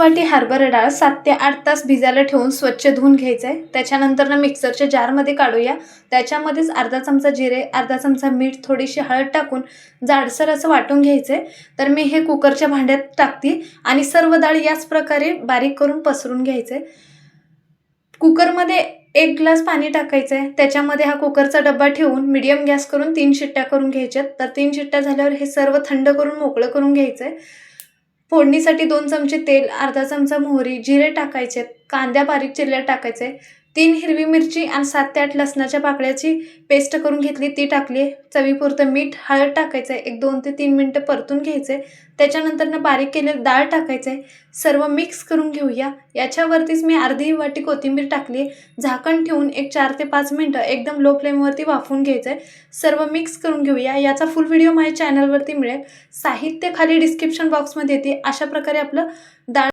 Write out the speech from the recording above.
वाटी हरभरा डाळ सात ते आठ तास भिजायला ठेवून स्वच्छ धुवून घ्यायचं आहे त्याच्यानंतर ना मिक्सरच्या जारमध्ये काढूया. त्याच्यामध्येच अर्धा चमचा जिरे अर्धा चमचा मीठ थोडीशी हळद टाकून जाडसर असं वाटून घ्यायचं आहे तर मी हे कुकरच्या भांड्यात टाकते आणि सर्व डाळ याच प्रकारे बारीक करून पसरून घ्यायचं आहे कुकरमध्ये एक ग्लास पाणी टाकायचं आहे त्याच्यामध्ये हा कुकरचा डब्बा ठेवून मिडियम गॅस करून तीन शिट्ट्या करून घ्यायच्यात. तर तीन शिट्ट्या झाल्यावर हे सर्व थंड करून मोकळं करून घ्यायचं आहे फोडणीसाठी दोन चमचे तेल अर्धा चमचा मोहरी जिरे टाकायचे कांद्या बारीक चिरल्या टाकायचे तीन हिरवी मिरची आणि सात ते आठ लसणाच्या पाकळ्याची पेस्ट करून घेतली. ती टाकली. चवीपुरतं मीठ हळद टाकायचं आहे एक दोन ते तीन मिनटं परतून घ्यायचे त्याच्यानंतर ना बारीक केलेलं डाळ टाकायचं आहे सर्व मिक्स करून घेऊया. याच्यावरतीच मी अर्धी वाटी कोथिंबीर टाकली. झाकण ठेवून एक चार ते पाच मिनटं एकदम लो फ्लेमवरती वाफून घ्यायचं आहे सर्व मिक्स करून घेऊया. याचा फुल व्हिडिओ माझ्या चॅनलवरती मिळेल. साहित्य खाली डिस्क्रिप्शन बॉक्समध्ये येते. अशा प्रकारे आपलं डाळ